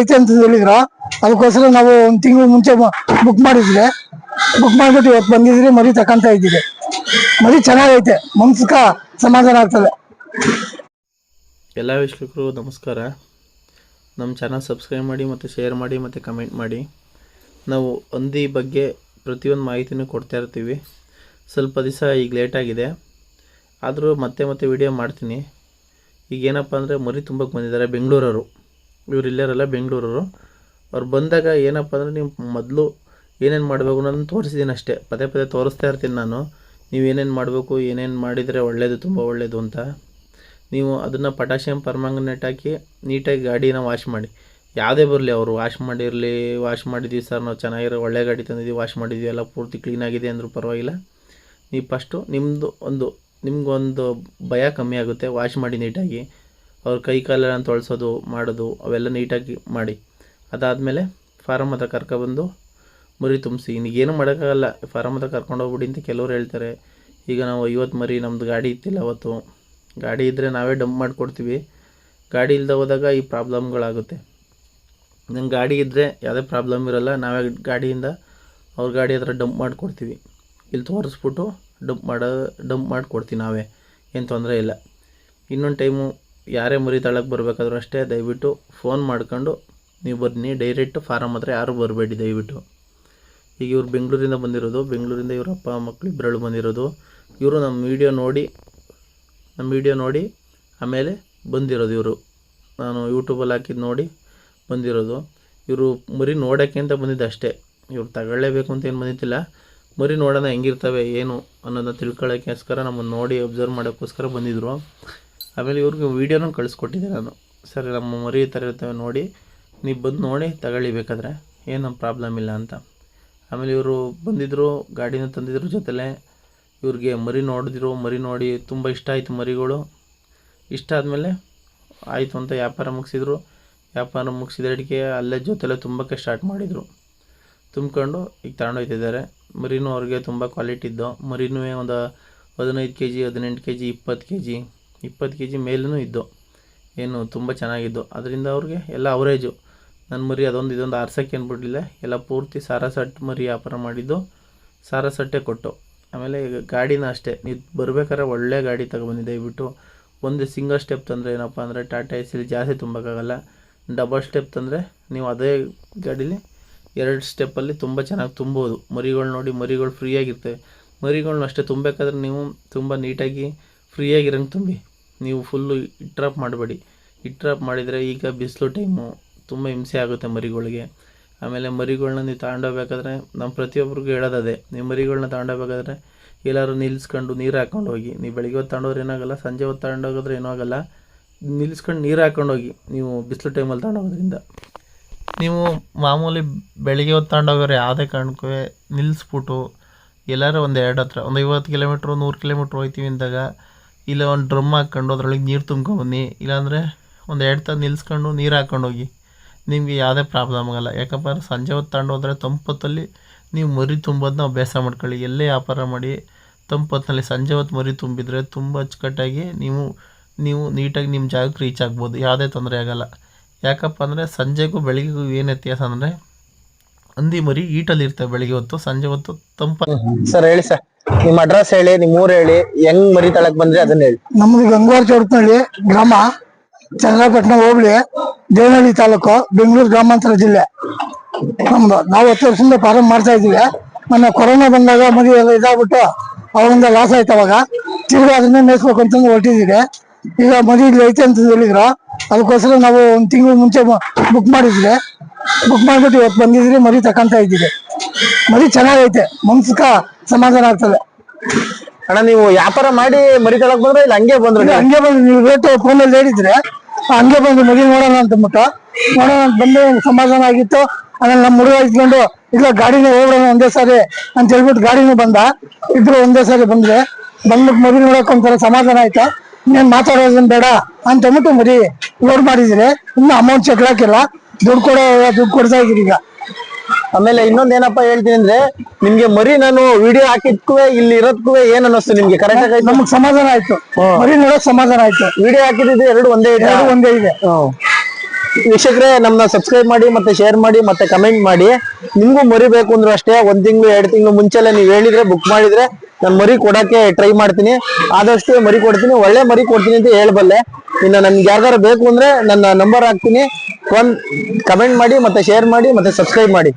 ಐತೆ ಅಂತ ಹೇಳಿದ್ರು ಅದಕ್ಕೋಸ್ಕರ ನಾವು ಒಂದ್ ತಿಂಗಳು ಮುಂಚೆ ಬುಕ್ ಮಾಡಿದ್ವಿ. ಬುಕ್ ಮಾಡ್ಬಿಟ್ಟು ಇವತ್ತು ಬಂದಿದ್ರಿ, ಮರಿ ತಕೊಂತ ಇದ್ದೀರಿ ಮರಿ ಚೆನ್ನಾಗೈತೆ, ಮನ್ಸಕ ಸಮಾಧಾನ ಆಗ್ತದೆ. ಎಲ್ಲ ವೀಕ್ಷಕರು, ನಮಸ್ಕಾರ. ನಮ್ಮ ಚಾನಲ್ ಸಬ್ಸ್ಕ್ರೈಬ್ ಮಾಡಿ ಮತ್ತು ಶೇರ್ ಮಾಡಿ ಮತ್ತು ಕಮೆಂಟ್ ಮಾಡಿ. ನಾವು ಹಂದಿ ಬಗ್ಗೆ ಪ್ರತಿಯೊಂದು ಮಾಹಿತಿನೂ ಕೊಡ್ತಾ ಇರ್ತೀವಿ. ಸ್ವಲ್ಪ ದಿವಸ ಈಗ ಲೇಟಾಗಿದೆ ಆದರೂ ಮತ್ತೆ ಮತ್ತೆ ವಿಡಿಯೋ ಮಾಡ್ತೀನಿ. ಈಗ ಏನಪ್ಪ ಅಂದರೆ ಮರಿ ತುಂಬಕ್ಕೆ ಬಂದಿದ್ದಾರೆ ಬೆಂಗಳೂರವರು. ಇವ್ರು ಇಲ್ಲರಲ್ಲ ಬೆಂಗಳೂರವರು. ಅವ್ರು ಬಂದಾಗ ಏನಪ್ಪ ಅಂದರೆ ನೀವು ಮೊದಲು ಏನೇನು ಮಾಡಬೇಕು ಅನ್ನೋದನ್ನು ತೋರಿಸಿದ್ದೀನಿ ಅಷ್ಟೇ. ಪದೇ ಪದೇ ತೋರಿಸ್ತಾ ಇರ್ತೀನಿ ನಾನು. ನೀವು ಏನೇನು ಮಾಡಬೇಕು, ಏನೇನು ಮಾಡಿದರೆ ಒಳ್ಳೆಯದು ತುಂಬ ಒಳ್ಳೆಯದು ಅಂತ. ನೀವು ಅದನ್ನು ಪೊಟ್ಯಾಷಿಯಂ ಪರ್ಮಾಂಗನೇಟ್ ಹಾಕಿ ನೀಟಾಗಿ ಗಾಡಿನ ವಾಶ್ ಮಾಡಿ. ಯಾವುದೇ ಬರಲಿ ಅವರು ವಾಶ್ ಮಾಡಿರಲಿ, ವಾಶ್ ಮಾಡಿದ್ದೀವಿ ಸರ್ ನಾವು ಚೆನ್ನಾಗಿರೋ ಒಳ್ಳೆ ಗಾಡಿ ತಂದಿದ್ದೀವಿ ವಾಶ್ ಮಾಡಿದ್ದೀವಿ ಎಲ್ಲ ಪೂರ್ತಿ ಕ್ಲೀನಾಗಿದೆ ಅಂದರೂ ಪರವಾಗಿಲ್ಲ. ನೀವು ಫಸ್ಟು ನಿಮ್ಮದು ಒಂದು, ನಿಮಗೊಂದು ಭಯ ಕಮ್ಮಿ ಆಗುತ್ತೆ ವಾಶ್ ಮಾಡಿ ನೀಟಾಗಿ. ಅವ್ರ ಕೈ ಕಾಲೆಲ್ಲ ತೊಳ್ಸೋದು, ಮಾಡೋದು, ಅವೆಲ್ಲ ನೀಟಾಗಿ ಮಾಡಿ. ಅದಾದಮೇಲೆ ಫಾರಮ್ ಹತ್ರ ಕರ್ಕೊಬಂದು ಮರಿ ತುಂಬಿಸಿ. ಏನು ಮಾಡೋಕ್ಕಾಗಲ್ಲ. ಫಾರಮ್ ಹತ್ರ ಕರ್ಕೊಂಡು ಹೋಗ್ಬಿಡಿ ಅಂತ ಕೆಲವ್ರು ಹೇಳ್ತಾರೆ. ಈಗ ನಾವು ಐವತ್ತು ಮರಿ ನಮ್ಮದು ಗಾಡಿ ಇತ್ತಿಲ್ಲ ಅವತ್ತು. ಗಾಡಿ ಇದ್ದರೆ ನಾವೇ ಡಂಪ್ ಮಾಡಿಕೊಡ್ತೀವಿ. ಗಾಡಿ ಇಲ್ಲದೆ ಹೋದಾಗ ಈ ಪ್ರಾಬ್ಲಮ್ಗಳಾಗುತ್ತೆ. ನಂಗೆ ಗಾಡಿ ಇದ್ದರೆ ಯಾವುದೇ ಪ್ರಾಬ್ಲಮ್ ಇರೋಲ್ಲ. ನಾವೇ ಗಾಡಿಯಿಂದ ಅವ್ರ ಗಾಡಿ ಹತ್ರ ಡಂಪ್ ಮಾಡಿಕೊಡ್ತೀವಿ. ಇಲ್ಲಿ ತೋರಿಸ್ಬಿಟ್ಟು ಡಂಪ್ ಮಾಡೋ, ಡಂಪ್ ಮಾಡಿಕೊಡ್ತೀವಿ ನಾವೇ. ಏನು ತೊಂದರೆ ಇಲ್ಲ. ಇನ್ನೊಂದು ಟೈಮು ಯಾರೇ ಮರಿ ತಳಕ್ಕೆ ಬರಬೇಕಾದ್ರೂ ಅಷ್ಟೇ ದಯವಿಟ್ಟು ಫೋನ್ ಮಾಡ್ಕೊಂಡು ನೀವು ಬನ್ನಿ ಡೈರೆಕ್ಟ್ ಫಾರಮ್ ಹತ್ರ ಯಾರೂ ಬರಬೇಡಿ ದಯವಿಟ್ಟು. ಈಗ ಇವ್ರು ಬೆಂಗಳೂರಿಂದ ಬಂದಿರೋದು, ಬೆಂಗಳೂರಿಂದ ಇವ್ರ ಅಪ್ಪ ಮಕ್ಕಳು ಇಬ್ಬರಳು ಬಂದಿರೋದು. ಇವರು ನಮ್ಮ ವೀಡಿಯೋ ನೋಡಿ, ನಮ್ಮ ವೀಡಿಯೋ ನೋಡಿ ಆಮೇಲೆ ಬಂದಿರೋದು ಇವರು. ನಾನು ಯೂಟ್ಯೂಬಲ್ಲಿ ಹಾಕಿದ್ದು ನೋಡಿ ಬಂದಿರೋದು. ಇವರು ಮರಿ ನೋಡೋಕ್ಕೆ ಅಂತ ಬಂದಿದ್ದು ಅಷ್ಟೇ. ಇವ್ರು ತಗೊಳ್ಳೇಬೇಕು ಅಂತ ಏನು ಬಂದಿದ್ದಿಲ್ಲ. ಮರಿ ನೋಡೋಣ ಹೆಂಗಿರ್ತವೆ, ಏನು ಅನ್ನೋದನ್ನ ತಿಳ್ಕೊಳ್ಳೋಕ್ಕೋಸ್ಕರ ನಮ್ಮನ್ನು ನೋಡಿ ಅಬ್ಸರ್ವ್ ಮಾಡೋಕ್ಕೋಸ್ಕರ ಬಂದಿದ್ದರು ಆಮೇಲೆ ಇವ್ರಿಗೆ ವೀಡಿಯೋನೂ ಕಳಿಸ್ಕೊಟ್ಟಿದ್ದೆ ನಾನು. ಸರಿ, ನಮ್ಮ ಮರಿ ಥರ ಇರ್ತವೆ ನೋಡಿ, ನೀವು ಬಂದು ನೋಡಿ ತಗೊಳ್ಳಿ ಬೇಕಾದ್ರೆ. ಏನು ಪ್ರಾಬ್ಲಮ್ ಇಲ್ಲ ಅಂತ. ಆಮೇಲೆ ಇವರು ಬಂದಿದ್ದರು ಗಾಡಿನ ತಂದಿದ್ರು ಜೊತೆಲೆ. ಇವ್ರಿಗೆ ಮರಿ ನೋಡಿದ್ರು, ಮರಿ ನೋಡಿ ತುಂಬ ಇಷ್ಟ ಆಯಿತು ಮರಿಗಳು. ಇಷ್ಟ ಆದಮೇಲೆ ಆಯಿತು ಅಂತ ವ್ಯಾಪಾರ ಮುಗಿಸಿದ್ರು. ವ್ಯಾಪಾರ ಮುಗಿಸಿದಡಿಗೆ ಅಲ್ಲೇ ಜೊತೆಲೆ ತುಂಬಕ್ಕೆ ಸ್ಟಾರ್ಟ್ ಮಾಡಿದರು. ತುಂಬ್ಕೊಂಡು ಈಗ ತಗೊಂಡೋಗ್ತಿದ್ದಾರೆ. ಮರಿನೂ ಅವ್ರಿಗೆ ತುಂಬ ಕ್ವಾಲಿಟಿ ಇದ್ದು, ಮರಿನೂ ಒಂದು ಹದಿನೈದು ಕೆ ಜಿ ಹದಿನೆಂಟು ಕೆ ಜಿ ಇಪ್ಪತ್ತು ಕೆ ಜಿ ಇಪ್ಪತ್ತು ಕೆ ಜಿ ಮೇಲೂ ಇದ್ದು, ಏನು ತುಂಬ ಚೆನ್ನಾಗಿದ್ದು. ಅದರಿಂದ ಅವ್ರಿಗೆ ಎಲ್ಲ ಅವರೇಜು. ನನ್ನ ಮರಿ ಅದೊಂದು ಇದೊಂದು ಆರ್ಸೋಕ್ಕೆ ಏನ್ಬಿಡಲಿಲ್ಲ ಎಲ್ಲ ಪೂರ್ತಿ ಸಾರಾ ಸಟ್ ಮರಿ ವ್ಯಾಪಾರ ಮಾಡಿದ್ದು ಸಾರಾ ಸಟ್ಟೆ ಕೊಟ್ಟು. ಆಮೇಲೆ ಈಗ ಗಾಡಿನ ಅಷ್ಟೇ. ನೀವು ಬರ್ಬೇಕಾದ್ರೆ ಒಳ್ಳೆ ಗಾಡಿ ತಗೊಬಂದಿ ದಯವಿಟ್ಟು ಒಂದು ಸಿಂಗಲ್ ಸ್ಟೆಪ್ ತಂದರೆ ಏನಪ್ಪ ಅಂದರೆ ಟಾಟಾ ಎ ಸಿಲಿ ಜಾಸ್ತಿ ತುಂಬೋಕ್ಕಾಗಲ್ಲ. ಡಬಲ್ ಸ್ಟೆಪ್ ತಂದರೆ ನೀವು ಅದೇ ಗಾಡೀಲಿ ಎರಡು ಸ್ಟೆಪ್ಪಲ್ಲಿ ತುಂಬ ಚೆನ್ನಾಗಿ ತುಂಬೋದು. ಮರಿಗಳು ನೋಡಿ ಮರಿಗಳು ಫ್ರೀಯಾಗಿರ್ತವೆ. ಮರಿಗಳ್ನ ಅಷ್ಟೇ. ತುಂಬಬೇಕಾದ್ರೆ ನೀವು ತುಂಬ ನೀಟಾಗಿ ಫ್ರೀಯಾಗಿರಂಗೆ ತುಂಬಿ. ನೀವು ಫುಲ್ಲು ಇಟ್ರಾಪ್ ಮಾಡಬೇಡಿ. ಇಟ್ರಾಪ್ ಮಾಡಿದರೆ ಈಗ ಬಿಸಿಲು ಟೈಮು ತುಂಬ ಹಿಂಸೆ ಆಗುತ್ತೆ ಮರಿಗಳಿಗೆ. ಆಮೇಲೆ ಮರಿಗಳನ್ನ ನೀವು ತಗೊಂಡೋಗ್ಬೇಕಾದ್ರೆ ನಮ್ಮ ಪ್ರತಿಯೊಬ್ಬರಿಗೂ ಹೇಳೋದದೇ, ನೀವು ಮರಿಗಳನ್ನ ತಗೊಂಡೋಗ್ಬೇಕಾದ್ರೆ ಎಲ್ಲರೂ ನಿಲ್ಲಿಸ್ಕೊಂಡು ನೀರು ಹಾಕ್ಕೊಂಡು ಹೋಗಿ ನೀವು ಬೆಳಿಗ್ಗೆ ಹೊತ್ತು ತಗೊಂಡೋದ್ರೆ ಏನಾಗಲ್ಲ ಸಂಜೆ ಹೊತ್ತು ತಗೊಂಡೋಗಿದ್ರೆ ಏನೂ ಆಗಲ್ಲ. ನಿಲ್ಲಿಸ್ಕೊಂಡು ನೀರು ಹಾಕ್ಕೊಂಡು ಹೋಗಿ ನೀವು ಬಿಸಿಲು ಟೈಮಲ್ಲಿ ತಗೊಂಡೋಗೋದ್ರಿಂದ. ನೀವು ಮಾಮೂಲಿ ಬೆಳಗ್ಗೆ ಹೊತ್ತು ತಗೊಂಡೋಗೋರು ಯಾವುದೇ ಕಾರಣಕ್ಕೂ ನಿಲ್ಲಿಸ್ಬಿಟ್ಟು ಎಲ್ಲರೂ ಒಂದು ಎರಡು ಹತ್ರ, ಒಂದು ಐವತ್ತು ಕಿಲೋಮೀಟ್ರು ನೂರು ಕಿಲೋಮೀಟ್ರ್ ಹೋಗ್ತೀವಿ ಅಂದಾಗ ಇಲ್ಲ ಒಂದು ಡ್ರಮ್ ಹಾಕ್ಕೊಂಡು ಅದ್ರೊಳಗೆ ನೀರು ತುಂಬ್ಕೊಂಬನ್ನಿ ಇಲ್ಲಾಂದರೆ ಒಂದು ಎರಡು ತಾಸು ನಿಲ್ಲಿಸ್ಕೊಂಡು ನೀರು ಹಾಕ್ಕೊಂಡು ಹೋಗಿ. ನಿಮಗೆ ಯಾವುದೇ ಪ್ರಾಬ್ಲಮ್ ಆಗಲ್ಲ. ಯಾಕಪ್ಪ ಅಂದ್ರೆ ಸಂಜೆ ಹೊತ್ತು ತಗೊಂಡು ಹೋದರೆ ತಂಪೊತ್ತಲ್ಲಿ ನೀವು ಮರಿ ತುಂಬೋದನ್ನ ಅಭ್ಯಾಸ ಮಾಡ್ಕೊಳ್ಳಿ. ಎಲ್ಲೇ ವ್ಯಾಪಾರ ಮಾಡಿ ತಂಪೊತ್ತಿನಲ್ಲಿ ಸಂಜೆ ಹೊತ್ತು ಮರಿ ತುಂಬಿದರೆ ತುಂಬ ಅಚ್ಚುಕಟ್ಟಾಗಿ ನೀವು ನೀವು ನೀಟಾಗಿ ನಿಮ್ಮ ಜಾಗಕ್ಕೆ ರೀಚ್ ಆಗ್ಬೋದು. ಯಾವುದೇ ತೊಂದರೆ ಆಗಲ್ಲ. ಯಾಕಪ್ಪ ಅಂದರೆ ಸಂಜೆಗೂ ಬೆಳಿಗ್ಗೆಗೂ ಏನು ವ್ಯತ್ಯಾಸ ಅಂದರೆ ಹಂದಿ ಮರಿ ಈಟಲ್ಲಿ ಇರ್ತವೆ ಬೆಳಿಗ್ಗೆ ಹೊತ್ತು. ಸಂಜೆ ಹೊತ್ತು ತಂಪ ಸರ್ ಹೇಳಿ ಸರ್. ನಿಮ್ ಅಡ್ರೆಸ್ ಹೇಳಿ ನಿಮ್ ಊರ್ ಹೇಳಿ, ಹೆಂಗ್ ಮರಿ ತಳಕ್ ಬಂದ್ರೆ ಅದನ್ನ ಹೇಳಿ. ನಮ್ದು ಗಂಗವಾರ ಚೌಡತ್ನಳ್ಳಿ ಗ್ರಾಮ ಚಂದ್ರಪಟ್ಟಣ ಹೋಬಳಿ, ದೇವನಹಳ್ಳಿ ತಾಲೂಕು, ಬೆಂಗಳೂರು ಗ್ರಾಮಾಂತರ ಜಿಲ್ಲೆ. ನಮ್ದು ನಾವು ಹತ್ತು ವರ್ಷದಿಂದ ಪ್ರಾರಂಭ ಮಾಡ್ತಾ ಇದ್ದೀವಿ. ಮೊನ್ನೆ ಕೊರೋನಾ ಬಂದಾಗ ಮರಿ ಎಲ್ಲ ಇದಾಗ್ಬಿಟ್ಟು ಅವರಿಂದ ಲಾಸ್ ಆಯ್ತು ಅವಾಗ. ತಿರ್ಗಿ ಅದನ್ನೇ ಮೇಯಿಸ್ಬೇಕು ಅಂತಂದು ಹೊರಟಿದ್ದೀವಿ. ಈಗ ಮರಿ ಇಲ್ಲಿ ಐತೆ ಅಂತ ಹೇಳಿದ್ರು. ಅದಕ್ಕೋಸ್ಕರ ನಾವು ಒಂದ್ ತಿಂಗಳು ಮುಂಚೆ ಬುಕ್ ಮಾಡಿದ್ವಿ. ಬುಕ್ ಮಾಡ್ಬಿಟ್ಟು ಇವತ್ತು ಬಂದಿದ್ರಿ ಮರಿ ತಕೊಂತ ಇದ್ದೀವಿ ಮರಿ ಚೆನ್ನಾಗೈತೆ. ಮನ್ಸಕ ಸಮಾಧಾನ ಆಗ್ತದೆ. ಅಣ್ಣ, ನೀವು ವ್ಯಾಪಾರ ಮಾಡಿ ಮರಿ ಬಂದ್ರೆ ಇಲ್ಲ ಹಂಗೆ ಬಂದ್ರೆ ಹಂಗೆ ಬಂದ್ರೆ ನೀವು ರೇಟ್ ಫೋನಲ್ಲಿ ಹೇಳಿದ್ರೆ, ಹಂಗೆ ಬಂದು ಮಗಿ ನೋಡೋಣ ಅಂತ ಅಂದ್ಬಿಟ್ಟು ನೋಡೋಣ ಅಂತ ಬಂದು ಸಮಾಧಾನ ಆಗಿತ್ತು. ಆಮೇಲೆ ನಮ್ಮ ಹುಡುಗ ಇಟ್ಕೊಂಡು ಇಲ್ಲ, ಗಾಡಿನೇ ಹೋಗೋಣ ಒಂದೇ ಸಾರಿ ಅಂತ ಹೇಳ್ಬಿಟ್ಟು ಗಾಡಿನೂ ಬಂದ. ಇಬ್ರು ಒಂದೇ ಸಾರಿ ಬಂದ್ರೆ. ಬಂದ್ಬಿಟ್ಟು ಮರಿ ನೋಡಕ್ ಒಂಥರ ಸಮಾಧಾನ ಆಯ್ತು? ನೀನ್ ಮಾತಾಡೋದನ್ ಬೇಡ ಅಂತ ಅಂದ್ಬಿಟ್ಟು ಮರಿ ಲೋಡ್ ಮಾಡಿದ್ರೆ ಇನ್ನು ಅಮೌಂಟ್ ಚೆಕ್ ಹಾಕಿಲ್ಲ. ದುಡ್ಡು ಕೊಡೋ ದುಡ್ಡು ಕೊಡ್ತಾ ಇದ್ರಿ ಈಗ. ಆಮೇಲೆ ಇನ್ನೊಂದ್ ಏನಪ್ಪಾ ಹೇಳ್ತೀನಿ ಅಂದ್ರೆ ನಿಮ್ಗೆ ಮರಿ ನಾನು ವಿಡಿಯೋ ಹಾಕಿದ್ಕುವೆ ಇಲ್ಲಿ ಇರೋದ್ಕುವೆ ಏನ್ ಅನ್ನಿಸ್ತು ನಿಮ್ಗೆ? ಕರೆಕ್ಟ್ ಆಗಿ ನಮಗ್ ಸಮಾಧಾನ ಆಯ್ತು. ಮರಿ ನೋಡೋಕ್ ಸಮಾಧಾನ ಆಯ್ತು. ವಿಡಿಯೋ ಹಾಕಿದ್ದು ಎರಡು ಒಂದೇ ಇದೆ? ಎರಡು ಒಂದೇ ಇದೆ. ವೀಕ್ಷಕರೇ ನಮ್ನ ಸಬ್ಸ್ಕ್ರೈಬ್ ಮಾಡಿ ಮತ್ತೆ ಶೇರ್ ಮಾಡಿ ಮತ್ತೆ ಕಮೆಂಟ್ ಮಾಡಿ. ನಿಮ್ಗೂ ಮರಿಬೇಕು ಅಂದ್ರೂ ಅಷ್ಟೇ ಒಂದ್ ತಿಂಗಳು ಎರಡು ತಿಂಗಳು ಮುಂಚೆಲ್ಲ ನೀವು ಹೇಳಿದ್ರೆ ಬುಕ್ ಮಾಡಿದ್ರೆ ನಾನು ಮರಿ ಕೊಡಕ್ಕೆ ಟ್ರೈ ಮಾಡ್ತೀನಿ. ಆದಷ್ಟು ಮರಿ ಕೊಡ್ತೀನಿ, ಒಳ್ಳೆ ಮರಿ ಕೊಡ್ತೀನಿ ಅಂತ ಹೇಳ್ಬಲ್ಲೆ. ಇನ್ನು ನನ್ಗೆ ಯಾರ್ದಾರು ಬೇಕು ಅಂದ್ರೆ ನನ್ನ ನಂಬರ್ ಹಾಕ್ತೀನಿ. ಒಂದ್ ಕಮೆಂಟ್ ಮಾಡಿ ಮತ್ತೆ ಶೇರ್ ಮಾಡಿ ಮತ್ತೆ ಸಬ್ಸ್ಕ್ರೈಬ್ ಮಾಡಿ.